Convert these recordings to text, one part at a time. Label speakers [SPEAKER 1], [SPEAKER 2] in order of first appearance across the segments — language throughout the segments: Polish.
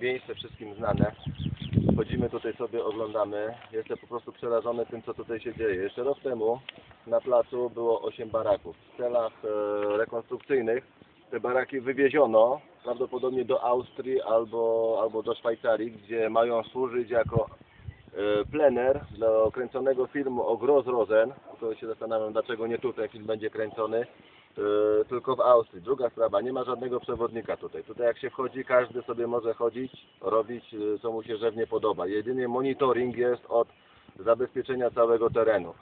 [SPEAKER 1] miejsce wszystkim znane. Chodzimy tutaj sobie, oglądamy. Jestem po prostu przerażony tym, co tutaj się dzieje. Jeszcze rok temu na placu było 8 baraków. W celach e, rekonstrukcyjnych te baraki wywieziono prawdopodobnie do Austrii albo, albo do Szwajcarii, gdzie mają służyć jako plener do kręconego filmu o Grossrosen. To się zastanawiam, dlaczego nie tutaj film będzie kręcony, e, tylko w Austrii. Druga sprawa, nie ma żadnego przewodnika tutaj. Tutaj jak się wchodzi, każdy sobie może chodzić, robić e, co mu się żywnie podoba. Jedynie monitoring jest od zabezpieczenia całego terenu.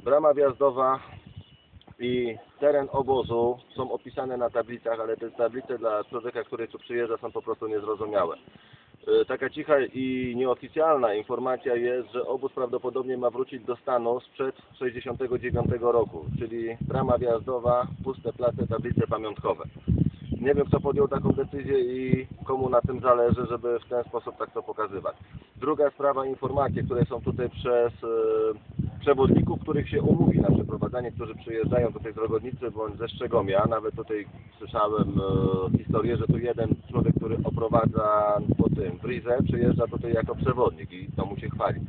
[SPEAKER 1] Brama wjazdowa i teren obozu są opisane na tablicach, ale te tablice dla człowieka, który tu przyjeżdża są po prostu niezrozumiałe. E, Taka cicha i nieoficjalna informacja jest, że obóz prawdopodobnie ma wrócić do stanu sprzed 69 roku, czyli brama wjazdowa, puste place, tablice pamiątkowe. Nie wiem, kto podjął taką decyzję i komu na tym zależy, żeby w ten sposób tak to pokazywać. Druga sprawa, informacje, które są tutaj przez przewodników, których się umówi na przeprowadzanie, którzy przyjeżdżają tutaj z Rogodnicy bądź ze Szczegomia. Nawet tutaj słyszałem e, historię, że tu jeden człowiek, który oprowadza po tym w Rize, przyjeżdża tutaj jako przewodnik i to mu się chwali. E,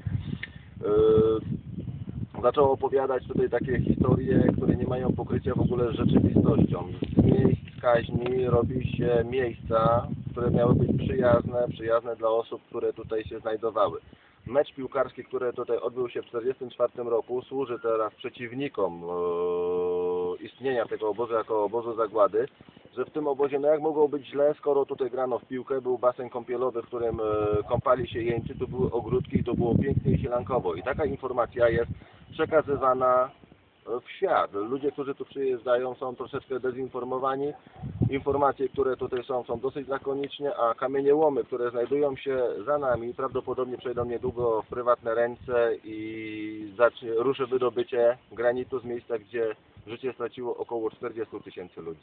[SPEAKER 1] zaczął opowiadać tutaj takie historie, które nie mają pokrycia w ogóle z rzeczywistością. Z miejsc kaźni robi się miejsca, które miały być przyjazne, przyjazne dla osób, które tutaj się znajdowały. Mecz piłkarski, który tutaj odbył się w 1944 roku, służy teraz przeciwnikom e, istnienia tego obozu jako obozu zagłady, że w tym obozie, no jak mogło być źle, skoro tutaj grano w piłkę, był basen kąpielowy, w którym e, kąpali się jeńcy, tu były ogródki to było pięknie i sielankowo. I taka informacja jest przekazywana w świat. Ludzie, którzy tu przyjeżdżają są troszeczkę dezinformowani. Informacje, które tutaj są, są dosyć lakoniczne, a kamieniołomy, które znajdują się za nami, prawdopodobnie przejdą niedługo w prywatne ręce i zacznie, ruszy wydobycie granitu z miejsca, gdzie życie straciło około 40 tysięcy ludzi.